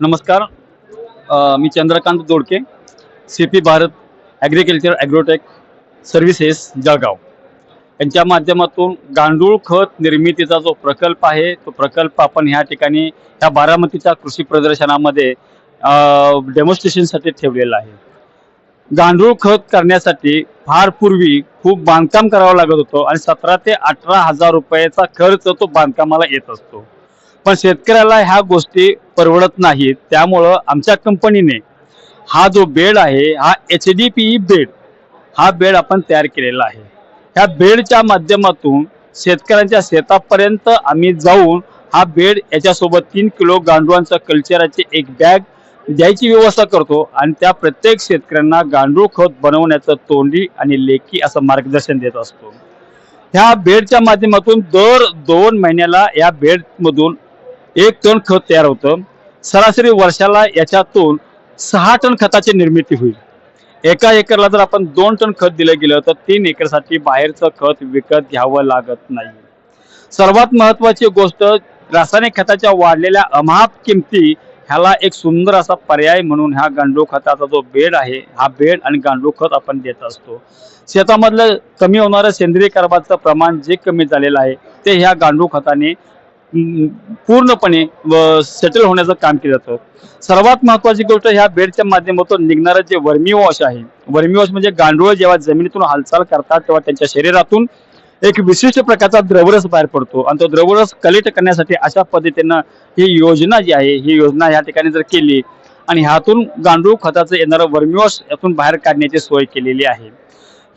नमस्कार. मी Chandrakant Dodke C P Bharat agriculture agrotech services Jalgaon. यांच्या माध्यमातून गांडूळ खत निर्मितीचा जो प्रकल्प आहे तो प्रकल्प आपण ह्या ठिकाणी ह्या बारामतीच्या कृषी प्रदर्शनामध्ये डेमॉन्स्ट्रेशनसाठी ठेवलेला आहे. गांडूळ खत करण्यासाठी फार पूर्वी खूप बांधकाम करावं लागत होतं आणि सतरा ते अठरा हजार रुपयाचा खर्च तो बांधकामाला येत असतो. पण शेतकऱ्याला ह्या गोष्टी परवडत नाहीत. त्यामुळं आमच्या कंपनीने हा जो बेड आहे हा H D P E bed हा बेड आपण तयार केलेला आहे. ह्या बेडच्या माध्यमातून शेतकऱ्यांच्या शेतापर्यंत आम्ही जाऊन हा बेड याच्यासोबत तीन किलो गांडूळांचा कल्चराची एक बॅग द्यायची व्यवस्था करतो आणि त्या प्रत्येक शेतकऱ्यांना गांडूळ खत बनवण्याचं तोंडी आणि लेखी असं मार्गदर्शन देत असतो. ह्या बेडच्या माध्यमातून दर दोन महिन्याला या बेडमधून एक टन खत तयार होतं. सरासरी वर्षाला याच्यातून सहा टन खताची निर्मिती होईल. एका एकरला जर आपण दोन टन खत दिलं गेलं तर तीन एकरसाठी बाहेरचं खत विकत घ्यावं लागत नाही. सर्वात महत्वाची गोष्ट रासायनिक खताच्या वाढलेल्या अमाप किमती ह्याला एक सुंदर असा पर्याय म्हणून ह्या गांडूळ खताचा जो बेड आहे हा बेड आणि गांडूळ खत आपण देत असतो. शेतामधलं कमी होणारं सेंद्रिय कर्बाचं प्रमाण जे कमी झालेलं आहे ते ह्या गांडूळ खताने पूर्णपणे सेटल होण्याचं काम केलं जातं. सर्वात महत्वाची गोष्ट ह्या बेडच्या माध्यमातून निघणारं जे वर्मी वॉश आहे वर्मी वॉश म्हणजे गांडूळ जेव्हा जमिनीतून हालचाल करतात तेव्हा त्यांच्या शरीरातून एक विशिष्ट प्रकारचा द्रवरस बाहेर पडतो. आणि तो द्रवरस कलेक्ट करण्यासाठी अशा पद्धतीनं ही योजना जी आहे ही योजना या ठिकाणी जर केली आणि ह्यातून गांडूळ खताचं येणारं वर्मी वॉश यातून बाहेर काढण्याची सोय केलेली आहे.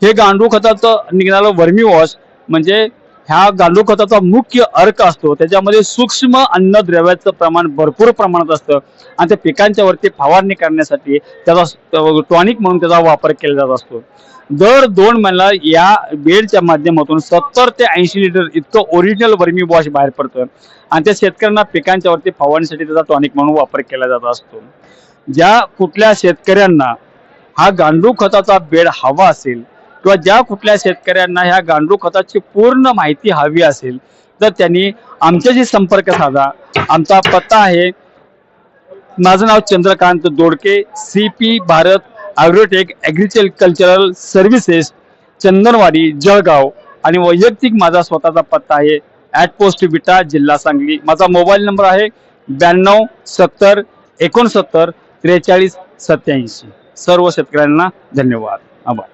हे गांडूळ खताचं निघणारं वर्मी वॉश म्हणजे ह्या गांडूळ खताचा मुख्य अर्क असतो. त्याच्यामध्ये सूक्ष्म अन्नद्रव्याचं प्रमाण भरपूर प्रमाणात असतं. आणि त्या पिकांच्या वरती फवारणी करण्यासाठी त्याचा टॉनिक म्हणून त्याचा वापर केला जात असतो. दर दोन महिन्याला या बेडच्या माध्यमातून सत्तर ते ऐंशी लिटर इतकं ओरिजिनल वर्मी वॉश बाहेर पडतं. आणि त्या शेतकऱ्यांना पिकांच्या वरती फवारणीसाठी त्याचा टॉनिक म्हणून वापर केला जात असतो. ज्या कुठल्या शेतकऱ्यांना हा गांडूळ खताचा बेड हवा असेल किंवा ज्या कुठल्या शेतकऱ्यांना ह्या गांडूळ खताची पूर्ण माहिती हवी असेल तर त्यांनी आमच्याशी संपर्क साधा. आमचा पत्ता आहे माझं नाव Chandrakant Dodke C P Bharat agrotech agricultural services Chandanwadi Jalgaon. आणि वैयक्तिक माझा स्वतःचा पत्ता आहे ॲट पोस्ट विटा जिल्हा सांगली. माझा मोबाईल नंबर आहे ब्याण्णव सत्तर एकोणसत्तर त्रेचाळीस सत्याऐंशी सर्व शेतकऱ्यांना धन्यवाद. आभार.